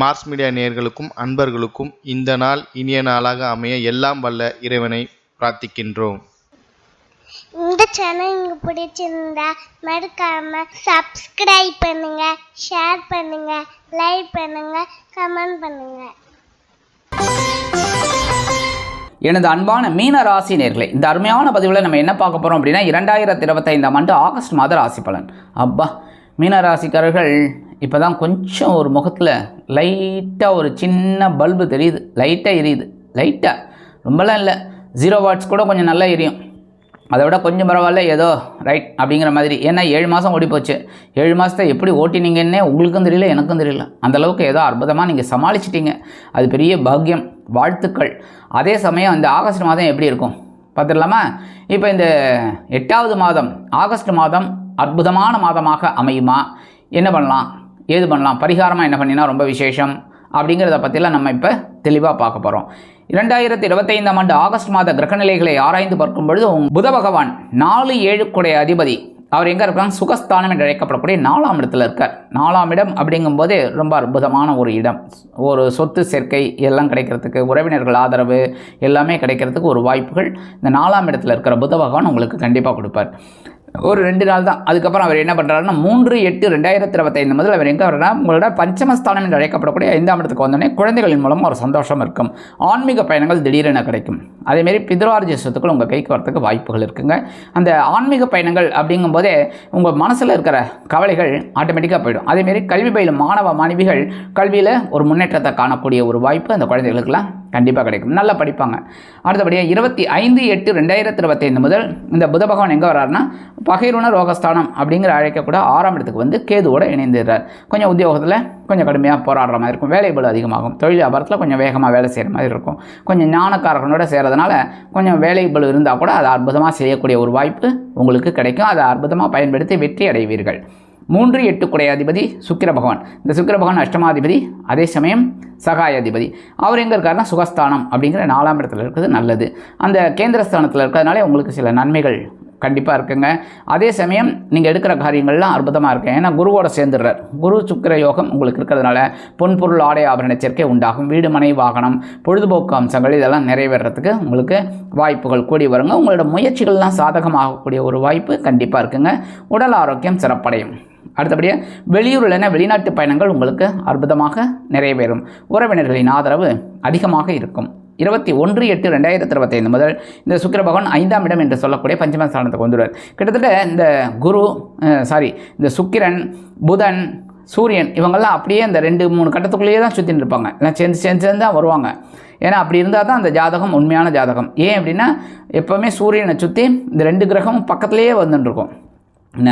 Mars media நேயர்களுக்கும் அன்பர்களுக்கும் இந்த நாள் இனிய நாளாக அமைய எல்லாம் வல்ல இறைவனை பிரார்த்திக்கின்றோம். இந்த சேனல் உங்களுக்கு பிடிச்சிருந்தா மறக்காம சப்ஸ்கிரைப் பண்ணுங்க ஷேர் பண்ணுங்க லைக் பண்ணுங்க கமெண்ட் பண்ணுங்க. எனது அன்பான மீன ராசி நேர்களே இந்த அருமையான பதிவில் நம்ம என்ன பார்க்க போகிறோம் அப்படின்னா இரண்டாயிரத்தி இருபத்தைந்தாம் ஆண்டு ஆகஸ்ட் மாத ராசி பலன். அப்பா மீன ராசிக்காரர்கள் இப்போ தான் கொஞ்சம் ஒரு முகத்தில் லைட்டாக ஒரு சின்ன பல்பு தெரியுது. லைட்டாக எரியுது. லைட்டாக ரொம்பலாம் இல்லை. ஜீரோ வாட்ஸ் கூட கொஞ்சம் நல்லா எரியும். அதை விட கொஞ்சம் பரவாயில்ல ஏதோ ரைட் அப்படிங்கிற மாதிரி. ஏன்னா ஏழு மாதம் ஓடி போச்சு. ஏழு மாதத்தை எப்படி ஓட்டினீங்கன்னே உங்களுக்கும் தெரியல எனக்கும் தெரியல. அந்தளவுக்கு ஏதோ அற்புதமாக நீங்கள் சமாளிச்சிட்டிங்க. அது பெரிய பாக்கியம் வாழ்த்துக்கள். அதே சமயம் இந்த ஆகஸ்ட் மாதம் எப்படி இருக்கும்? பார்த்துடலாமா? இப்போ இந்த எட்டாவது மாதம் ஆகஸ்ட் மாதம் அற்புதமான மாதமாக அமையுமா? என்ன பண்ணலாம்? ஏது பண்ணலாம்? பரிகாரமாக என்ன பண்ணினா ரொம்ப விசேஷம் அப்படிங்கிறத பற்றிலாம் நம்ம இப்போ தெளிவாக பார்க்க போகிறோம் இரண்டாயிரத்தி இருபத்தைந்தாம் ஆண்டு ஆகஸ்ட் மாத கிரகநிலைகளை ஆராய்ந்து பார்க்கும் பொழுது புத பகவான் நாலு ஏழுக்குடைய அதிபதி. அவர் எங்கே இருக்காங்க சுகஸ்தானம் என்று அழைக்கப்படக்கூடிய நாலாம் இடத்துல இருக்கார். நாலாம் இடம் அப்படிங்கும்போதே ரொம்ப அற்புதமான ஒரு இடம். ஒரு சொத்து சேர்க்கை எல்லாம் கிடைக்கிறதுக்கு உறவினர்கள் ஆதரவு எல்லாமே கிடைக்கிறதுக்கு ஒரு வாய்ப்புகள் இந்த நாலாம் இடத்துல இருக்கிற புத பகவான் உங்களுக்கு கண்டிப்பாக கொடுப்பார். ஒரு ரெண்டு நாள் தான். அதுக்கப்புறம் அவர் என்ன பண்ணுறாருன்னா மூன்று எட்டு ரெண்டாயிரத்தி இருபத்தைந்து முதல் அவர் எங்கே வரனா உங்களோட பஞ்சமஸ்தானம் என்று அழைக்கப்படக்கூடிய ஐந்தாம் இடத்துக்கு வந்தோடனே குழந்தைகளின் மூலம் ஒரு சந்தோஷம் இருக்கும். ஆன்மீக பயணங்கள் திடீரென கிடைக்கும். அதேமாரி பித்ரார்ஜ சொத்துக்கள் உங்கள் கைக்கு வரத்துக்கு வாய்ப்புகள் இருக்குங்க. அந்த ஆன்மீக பயணங்கள் அப்படிங்கும்போதே உங்கள் மனசில் இருக்கிற கவலைகள் ஆட்டோமேட்டிக்காக போயிடும். அதேமாரி கல்வி பயிலும் மாணவ மாணவிகள் கல்வியில் ஒரு முன்னேற்றத்தை காணக்கூடிய ஒரு வாய்ப்பு அந்த குழந்தைகளுக்கெல்லாம் கண்டிப்பாக கிடைக்கும். நல்லா படிப்பாங்க. அடுத்தபடியாக இருபத்தி ஐந்து எட்டு ரெண்டாயிரத்தி இருபத்தைந்து முதல் இந்த புத பகவான் எங்கே வர்றாருன்னா பகைருண ரோகஸ்தானம் அப்படிங்கிற அழைக்கக்கூட ஆறாம் இடத்துக்கு வந்து கேதுவோடு இணைந்துடுறார். கொஞ்சம் உத்தியோகத்தில் கொஞ்சம் கடுமையாக போராடுற மாதிரி இருக்கும். வேலை பளு அதிகமாகும். தொழில் வியாபாரத்தில் கொஞ்சம் வேகமாக வேலை செய்கிற மாதிரி இருக்கும். கொஞ்சம் ஞானக்காரர்களோட செய்கிறதுனால கொஞ்சம் வேலை பளு இருந்தால் கூட அதை அற்புதமாக செய்யக்கூடிய ஒரு வாய்ப்பு உங்களுக்கு கிடைக்கும். அதை அற்புதமாக பயன்படுத்தி வெற்றி அடைவீர்கள். மூன்று எட்டு குடையாதிபதி சுக்கிர பகவான். இந்த சுக்கிர பகவான் அஷ்டமாதிபதி அதே சமயம் சகாயாதிபதி. அவர் எங்கே இருக்காருன்னா சுகஸ்தானம் அப்படிங்கிற நாலாம் இடத்துல இருக்கிறது நல்லது. அந்த கேந்திரஸ்தானத்தில் இருக்கிறதுனால உங்களுக்கு சில நன்மைகள் கண்டிப்பாக இருக்குங்க. அதே சமயம் நீங்கள் எடுக்கிற காரியங்கள்லாம் அற்புதமாக இருக்கு. ஏன்னா குருவோட சேர்ந்துடுறார். குரு சுக்கிர யோகம் உங்களுக்கு இருக்கிறதுனால பொன்பொருள் ஆடை ஆபரண சேர்க்கை உண்டாகும். வீடு மனை வாகனம் பொழுதுபோக்கு அம்சங்கள் இதெல்லாம் நிறைவேறத்துக்கு உங்களுக்கு வாய்ப்புகள் கூடி வருங்க. உங்களோட முயற்சிகள்லாம் சாதகமாகக்கூடிய ஒரு வாய்ப்பு கண்டிப்பாக இருக்குங்க. உடல் ஆரோக்கியம் சிறப்படையும். அடுத்தபடியாக வெளியூரில் வெளிநாட்டு பயணங்கள் உங்களுக்கு அற்புதமாக நிறைவேறும். உறவினர்களின் ஆதரவு அதிகமாக இருக்கும். இருபத்தி ஒன்று எட்டு ரெண்டாயிரத்தி இருபத்தைந்து முதல் இந்த சுக்கிர பகவான் ஐந்தாம் இடம் என்று சொல்லக்கூடிய பஞ்சம ஸ்தானத்துக்கு வந்துடுவார். கிட்டத்தட்ட இந்த குரு சாரி இந்த சுக்கிரன் புதன் சூரியன் இவங்கெல்லாம் அப்படியே இந்த ரெண்டு மூணு கட்டத்துக்குள்ளேயே தான் சுற்றின்னு இருப்பாங்க. எல்லாம் சேர்ந்து சேர்ந்து சேர்ந்து தான் வருவாங்க. ஏன்னா அப்படி இருந்தால் தான் அந்த ஜாதகம் உண்மையான ஜாதகம். ஏன் அப்படின்னா எப்போவுமே சூரியனை சுற்றி இந்த ரெண்டு கிரகமும் பக்கத்துலேயே வந்துட்டுருக்கும் என்ன?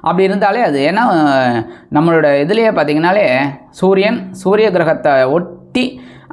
அப்படி இருந்தாலே அது ஏன்னா நம்மளோட இதுலேயே பார்த்தீங்கன்னாலே சூரியன் சூரிய கிரகத்தை ஒட்டி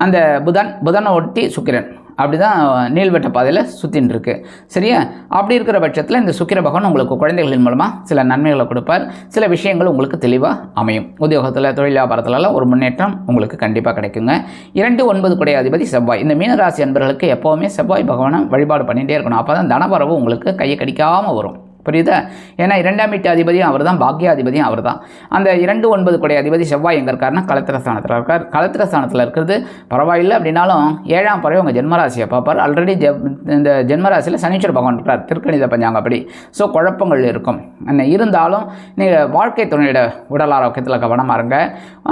அந்த புதன் புதனை ஒட்டி சுக்கிரன். அப்படி தான் நீள்வட்ட பாதையில் சுற்றின்னு இருக்கு. சரியா? அப்படி இருக்கிற பட்சத்தில் இந்த சுக்கிர பகவான் உங்களுக்கு குழந்தைகளின் மூலமாக சில நன்மைகளை கொடுப்பார். சில விஷயங்கள் உங்களுக்கு தெளிவாக அமையும். உத்தியோகத்தில் தொழில் வியாபாரத்துலலாம் ஒரு முன்னேற்றம் உங்களுக்கு கண்டிப்பாக கிடைக்குங்க. இரண்டு ஒன்பது குடைய அதிபதி செவ்வாய். இந்த மீனராசி அன்பர்களுக்கு எப்போவுமே செவ்வாய் பகவானை வழிபாடு பண்ணிகிட்டே இருக்கணும். அப்போ தான் தனபரவு உங்களுக்கு கையை கடிக்காமல் வரும். புரியுதா? ஏன்னா இரண்டாம் வீட்டு அதிபதியும் அவர் தான் பாக்கியாதிபதியும் அவர் தான் அந்த இரண்டு ஒன்பது கொடை அதிபதி செவ்வாய் எங்கே இருக்காருன்னா கலத்திரஸ்தானத்தில் இருக்கார். கலத்திரஸ்தானத்தில் இருக்கிறது பரவாயில்லை. அப்படின்னாலும் ஏழாம் பறவை உங்கள் ஜென்மராசியை பார்ப்பார். ஆல்ரெடி ஜெ இந்த ஜென்மராசியில் சனீஸ்வர பகவான் இருக்கார். திருக்கணித பஞ்சாங்கப்படி. ஸோ குழப்பங்கள் இருக்கும். என்ன இருந்தாலும் நீங்கள் வாழ்க்கை துணையோட உடல் ஆரோக்கியத்தில் கவனமாக இருங்க.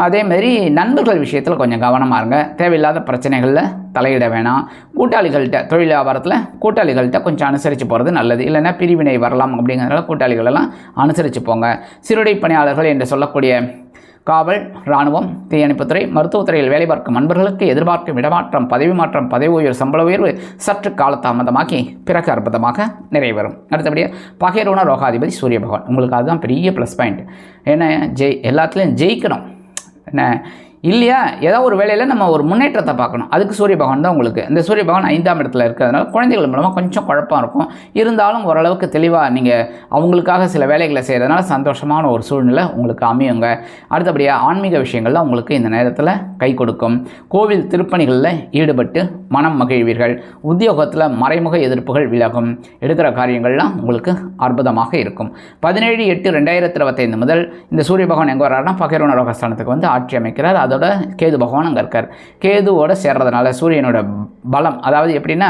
அதேமாரி நண்பர்கள் விஷயத்தில் கொஞ்சம் கவனமாக இருங்க. தேவையில்லாத பிரச்சனைகளில் தலையிட வேணாம். கூட்டாளிகள்கிட்ட தொழில் வியாபாரத்தில் கூட்டாளிகள்கிட்ட கொஞ்சம் அனுசரித்து போகிறது நல்லது. இல்லைன்னா பிரிவினை வரலாம் அப்படிங்கிறதுனால கூட்டாளிகளெல்லாம் அனுசரித்து போங்க. சிறுடை பணியாளர்கள் என்று சொல்லக்கூடிய காவல் இராணுவம் தீயணைப்புத்துறை மருத்துவத்துறையில் வேலை பார்க்கும் நண்பர்களுக்கு எதிர்பார்க்கும் இடமாற்றம் பதவி மாற்றம் பதவி உயர்வு சம்பள உயர்வு சற்று காலதாமதமாக்கி பிறகு அற்புதமாக நிறைவேறும். அடுத்தபடியாக பகைரோன ரோகாதிபதி சூரிய பகவான் உங்களுக்கு அதுதான் பெரிய ப்ளஸ் பாயிண்ட் ஏன்னா ஜெய் எல்லாத்துலேயும் ஜெயிக்கணும். என்ன இல்லையா? ஏதோ ஒரு வேலையில் நம்ம ஒரு முன்னேற்றத்தை பார்க்கணும். அதுக்கு சூரிய பகவான் தான் உங்களுக்கு. இந்த சூரிய பகவான் ஐந்தாம் இடத்துல இருக்கிறதுனால குழந்தைகள் மூலமாக கொஞ்சம் குழப்பம் இருக்கும். இருந்தாலும் ஓரளவுக்கு தெளிவாக நீங்கள் அவங்களுக்காக சில வேலைகளை செய்கிறதுனால சந்தோஷமான ஒரு சூழ்நிலை உங்களுக்கு அமையுங்க. அடுத்தபடியாக ஆன்மீக விஷயங்கள்லாம் உங்களுக்கு இந்த நேரத்தில் கை கொடுக்கும். கோவில் திருப்பணிகளில் ஈடுபட்டு மனம் மகிழ்வீர்கள். உத்தியோகத்தில் மறைமுக எதிர்ப்புகள் விலகும். எடுக்கிற காரியங்கள்லாம் உங்களுக்கு அற்புதமாக இருக்கும். பதினேழு எட்டு ரெண்டாயிரத்தி இருபத்தைந்து முதல் இந்த சூரிய பகவான் எங்கே வர்றாருன்னா பகிர்வன ரோகஸ்தானத்துக்கு வந்து ஆட்சி அமைக்கிறார். அதோட கேது பகவான் அங்கே இருக்கார். கேதுவோட சேர்றதுனால சூரியனோட பலம் அதாவது எப்படின்னா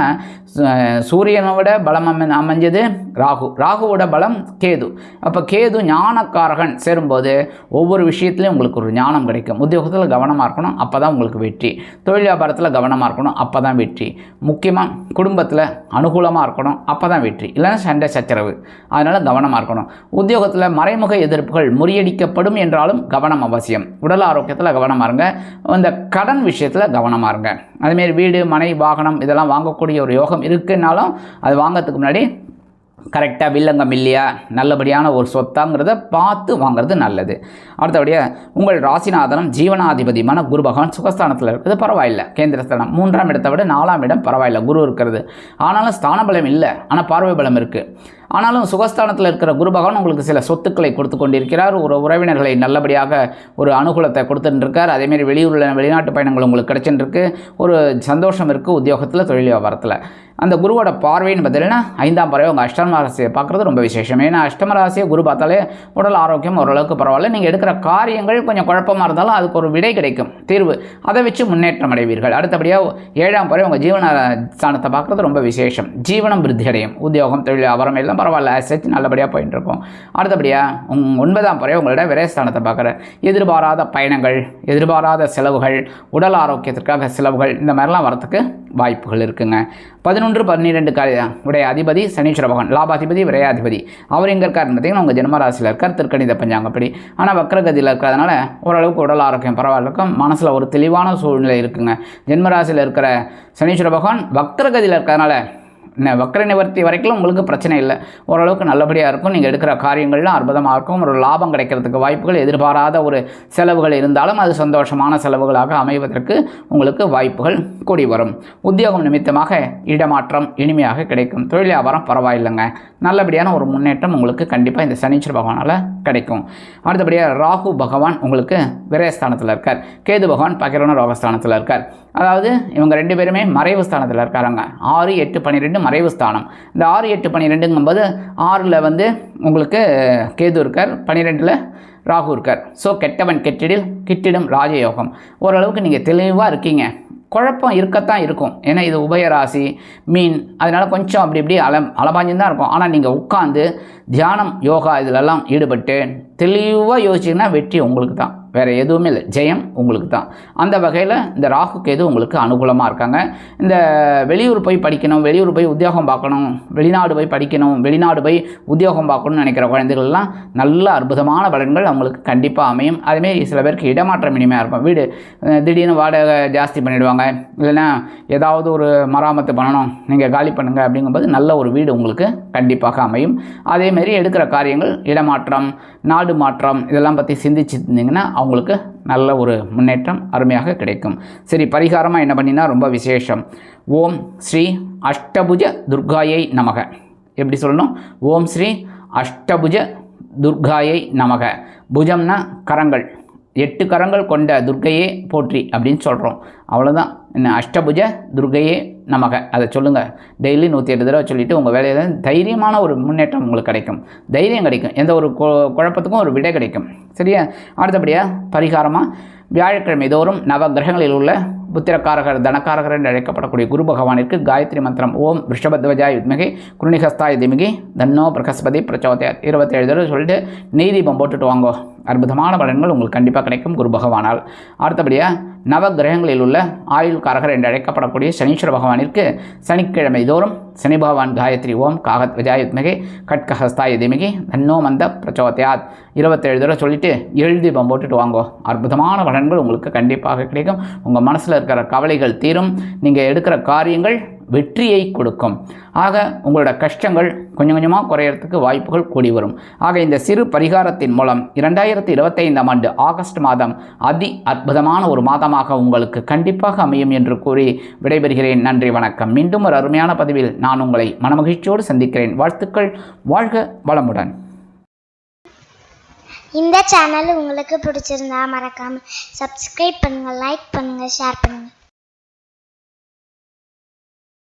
சூரியனோட பலம் அமை அமைஞ்சது ராகு. ராகுவோட பலம் கேது. அப்போ கேது ஞானக்காரகன் சேரும்போது ஒவ்வொரு விஷயத்துலையும் உங்களுக்கு ஒரு ஞானம் கிடைக்கும். உத்தியோகத்தில் கவனமாக இருக்கணும் அப்போ தான் உங்களுக்கு வெற்றி. தொழில் வியாபாரத்தில் கவனமாக இருக்கணும் அப்போ தான் வெற்றி. முக்கியமாக குடும்பத்தில் அனுகூலமாக இருக்கணும் அப்போ தான் வெற்றி. இல்லைன்னா சண்டை சச்சரவு. அதனால் கவனமாக இருக்கணும். உத்தியோகத்தில் மறைமுக எதிர்ப்புகள் முறியடிக்கப்படும் என்றாலும் கவனம் அவசியம். உடல் ஆரோக்கியத்தில் கவனமாக இருங்க இந்த கடன் விஷயத்தில் கவனமாக இருங்க அதுமாரி வீடு மனை வாகனம் இதெல்லாம் வாங்கக்கூடிய ஒரு யோகம் இருக்குன்னாலும் அது வாங்கிறதுக்கு முன்னாடி கரெக்டாக வில்லங்கம் இல்லையா? நல்லபடியான ஒரு சொத்தாங்கிறத பார்த்து வாங்குறது நல்லது. அடுத்தபடியாக உங்கள் ராசிநாதனம் ஜீவனாதிபதியான குரு பகவான் சுகஸ்தானத்தில் இருக்கிறது பரவாயில்ல. கேந்திரஸ்தானம் மூன்றாம் இடத்தை விட நாலாம் இடம் பரவாயில்ல. குரு இருக்கிறது. ஆனாலும் ஸ்தான பலம் இல்லை. ஆனால் பார்வை பலம் இருக்குது ஆனாலும் சுகஸ்தானத்தில் இருக்கிற குரு பகவான் உங்களுக்கு சில சொத்துக்களை கொடுத்து கொண்டிருக்கிறார். ஒரு உறவினர்களை நல்லபடியாக ஒரு அனுகூலத்தை கொடுத்துட்டுருக்கார் அதேமாரி வெளியூரில் வெளிநாட்டு பயணங்கள் உங்களுக்கு கிடைச்சிட்டுருக்கு ஒரு சந்தோஷம் இருக்குது உத்தியோகத்தில் தொழில் வியாபாரத்தில். அந்த குருவோட பார்வைன்னு பார்த்தீங்கன்னா ஐந்தாம் பறவை உங்கள் அஷ்டம ராசியை பார்க்குறது ரொம்ப விசேஷம். ஏன்னா அஷ்டம ராசியை குரு பார்த்தாலே உடல் ஆரோக்கியம் ஓரளவுக்கு பரவாயில்ல. நீங்கள் எடுக்கிற காரியங்கள் கொஞ்சம் குழப்பமாக இருந்தாலும் அதுக்கு ஒரு விடை கிடைக்கும். தீர்வு. அதை வச்சு முன்னேற்றம் அடைவீர்கள். அடுத்தபடியாக ஏழாம் பறவை உங்கள் ஜீவன ஸ்தானத்தை பார்க்குறது ரொம்ப விசேஷம். ஜீவனம் விருத்தி அடையும் உத்தியோகம் தொழில் வியாபாரம் எல்லாம் பரவாயில்ல அசைச்சு நல்லபடியாக போயின்னு இருக்கும் அடுத்தபடியாக உங் ஒன்பதாம் பறவை உங்களோட விரயஸ்தானத்தை பார்க்குறேன் எதிர்பாராத பயணங்கள் எதிர்பாராத செலவுகள் உடல் ஆரோக்கியத்திற்காக செலவுகள் இந்த மாதிரிலாம் வரத்துக்கு வாய்ப்புகள் இருக்குங்க. பதினொன்று பன்னிரெண்டு க உடைய அதிபதி சனீஸ்வர பகவான் லாபாதிபதி விரையாதிபதி. அவர் எங்கே இருக்காருன்னு பார்த்தீங்கன்னா உங்கள் ஜென்மராசியில் இருக்கார் திருக்கணித பஞ்சாங்கப்படி. ஆனால் வக்ரகதியில் இருக்கிறதுனால ஓரளவுக்கு உடல் ஆரோக்கியம் பரவாயில்ல இருக்கும். மனசில் ஒரு தெளிவான சூழ்நிலை இருக்குங்க. ஜென்மராசியில் இருக்கிற சனீஸ்வர பகவான் வக்ரகதியில் இருக்கிறதுனால வக்கர நிவர்த்தி வரைக்கும் உங்களுக்கு பிரச்சனை இல்லை. ஓரளவுக்கு நல்லபடியாக இருக்கும். நீங்கள் எடுக்கிற காரியங்கள்லாம் அற்புதமாக இருக்கும். ஒரு லாபம் கிடைக்கிறதுக்கு வாய்ப்புகள் எதிர்பாராத ஒரு செலவுகள் இருந்தாலும் அது சந்தோஷமான செலவுகளாக அமைவதற்கு உங்களுக்கு வாய்ப்புகள் கூடி வரும். உத்தியோகம் நிமித்தமாக இடமாற்றம் இனிமையாக கிடைக்கும். தொழில் வியாபாரம் பரவாயில்லைங்க. நல்லபடியான ஒரு முன்னேற்றம் உங்களுக்கு கண்டிப்பாக இந்த சனீஸ்வர பகவானால் கிடைக்கும். அடுத்தபடியாக ராகு பகவான் உங்களுக்கு விரயஸ்தானத்தில் இருக்கார். கேது பகவான் பகிரவன ரோகஸ்தானத்தில் இருக்கார். அதாவது இவங்க ரெண்டு பேருமே மறைவு ஸ்தானத்தில் இருக்காங்க. ஆறு எட்டு பன்னிரெண்டு மறைவு ஸ்தானம். இந்த ஆறு எட்டு பன்னிரெண்டுங்கும்போது ஆறில் வந்து உங்களுக்கு கேது இருக்கார் பன்னிரெண்டில் ராகு இருக்கார். ஸோ கெட்டவன் கெட்டிடில் கிட்டிடும் ராஜயோகம். ஓரளவுக்கு நீங்கள் தெளிவாக இருக்கீங்க. குழப்பம் இருக்கத்தான் இருக்கும். ஏன்னா இது உபயராசி மீன் அதனால் கொஞ்சம் அப்படி இப்படி அல அலபாஞ்சு தான் இருக்கும். ஆனால் நீங்கள் உட்காந்து தியானம் யோகா இதிலெல்லாம் ஈடுபட்டு தெளிவாக யோசிச்சிங்கன்னா வெற்றி உங்களுக்கு தான் வேறு எதுவுமே இல்லை. ஜெயம் உங்களுக்கு தான் அந்த வகையில் இந்த ராகு கேது உங்களுக்கு அனுகூலமாக இருக்காங்க. இந்த வெளியூர் போய் படிக்கணும் வெளியூர் போய் உத்தியோகம் பார்க்கணும் வெளிநாடு போய் படிக்கணும் வெளிநாடு போய் உத்தியோகம் பார்க்கணும்னு நினைக்கிற குழந்தைகள்லாம் நல்ல அற்புதமான பலன்கள் அவங்களுக்கு கண்டிப்பாக அமையும். அதுமாரி சில பேருக்கு இடமாற்றம் இனிமையாக இருக்கும். வீடு திடீர்னு வாடகை ஜாஸ்தி பண்ணிவிடுவாங்க இல்லைன்னா ஏதாவது ஒரு மராமத்து பண்ணணும் நீங்கள் காலி பண்ணுங்கள் அப்படிங்கும்போது நல்ல ஒரு வீடு உங்களுக்கு கண்டிப்பாக அமையும். அதேமாரி எடுக்கிற காரியங்கள் இடமாற்றம் நாடு மாற்றம் இதெல்லாம் பற்றி சிந்திச்சிருந்தீங்கன்னா அவங்களுக்கு நல்ல ஒரு முன்னேற்றம் அருமையாக கிடைக்கும். சரி பரிகாரமாக என்ன பண்ணினா ரொம்ப விசேஷம். ஓம் ஸ்ரீ அஷ்டபுஜ துர்காயை நமக. எப்படி சொல்லணும்? ஓம் ஸ்ரீ அஷ்டபுஜ துர்காயை நமக. புஜம்னா கரங்கள். எட்டு கரங்கள் கொண்ட துர்க்கையே போற்றி அப்படின்னு சொல்கிறோம் அவ்வளோதான் என்ன அஷ்டபுஜ துர்கையே நமக. அதை சொல்லுங்கள் டெய்லி நூற்றி எட்டு தடவை சொல்லிவிட்டு உங்கள் வேலையில் தைரியமான ஒரு முன்னேற்றம் உங்களுக்கு கிடைக்கும். தைரியம் கிடைக்கும். எந்த ஒரு குழப்பத்துக்கும் ஒரு விடை கிடைக்கும். சரியா? அடுத்தபடியாக பரிகாரமாக வியாழக்கிழமை தோறும் நவ கிரகங்களில் உள்ள புத்திரக்காரகர் தனக்காரகர் என்று அழைக்கப்படக்கூடிய குரு பகவானிற்கு காயத்ரி மந்திரம். ஓம் ரிஷபத்வஜாய் வித்மகி குருணிகஸ்தாய் திமிகி தன்னோ பிரகஸ்பதி பிரச்சோதயா இருபத்தேழு தடவை சொல்லிட்டு நெய் தீபம் போட்டுட்டு வாங்கோ. அற்புதமான பலன்கள் உங்களுக்கு கண்டிப்பாக கிடைக்கும் குரு பகவானால். அடுத்தபடியாக நவ கிரகங்களில் உள்ள ஆயுள் காரகர் என்று அழைக்கப்படக்கூடிய சனீஸ்வர பகவானிற்கு சனிக்கிழமை தோறும் சனி பகவான் காயத்ரி ஓம் காகத் விஜாயுத்மிகை கட்கஹஸ்தாய திமிகி நன்னோ மந்த பிரச்சோதயாத். இருபத்தேழு தடவை சொல்லிவிட்டு எழுதி தீபம் போட்டுட்டு வாங்கோ. அற்புதமான பலன்கள் உங்களுக்கு கண்டிப்பாக கிடைக்கும். உங்கள் மனசில் இருக்கிற கவலைகள் தீரும். நீங்கள் எடுக்கிற காரியங்கள் வெற்றியை கொடுக்கும். ஆக உங்களோட கஷ்டங்கள் கொஞ்சம் கொஞ்சமாக குறையறதுக்கு வாய்ப்புகள் கூடி வரும். ஆக இந்த சிறு பரிகாரத்தின் மூலம் இரண்டாயிரத்தி இருபத்தைந்தாம் ஆண்டு ஆகஸ்ட் மாதம் அதி அற்புதமான ஒரு மாதமாக உங்களுக்கு கண்டிப்பாக அமையும் என்று கூறி விடைபெறுகிறேன். நன்றி வணக்கம். மீண்டும் ஒரு அருமையான பதிவில் நான் உங்களை மனமகிழ்ச்சியோடு சந்திக்கிறேன். வாழ்த்துக்கள். வாழ்க வளமுடன். இந்த சேனல் உங்களுக்கு பிடிச்சிருந்தா மறக்காம சப்ஸ்கிரைப் பண்ணுங்க லைக் பண்ணுங்க ஷேர் பண்ணுங்க.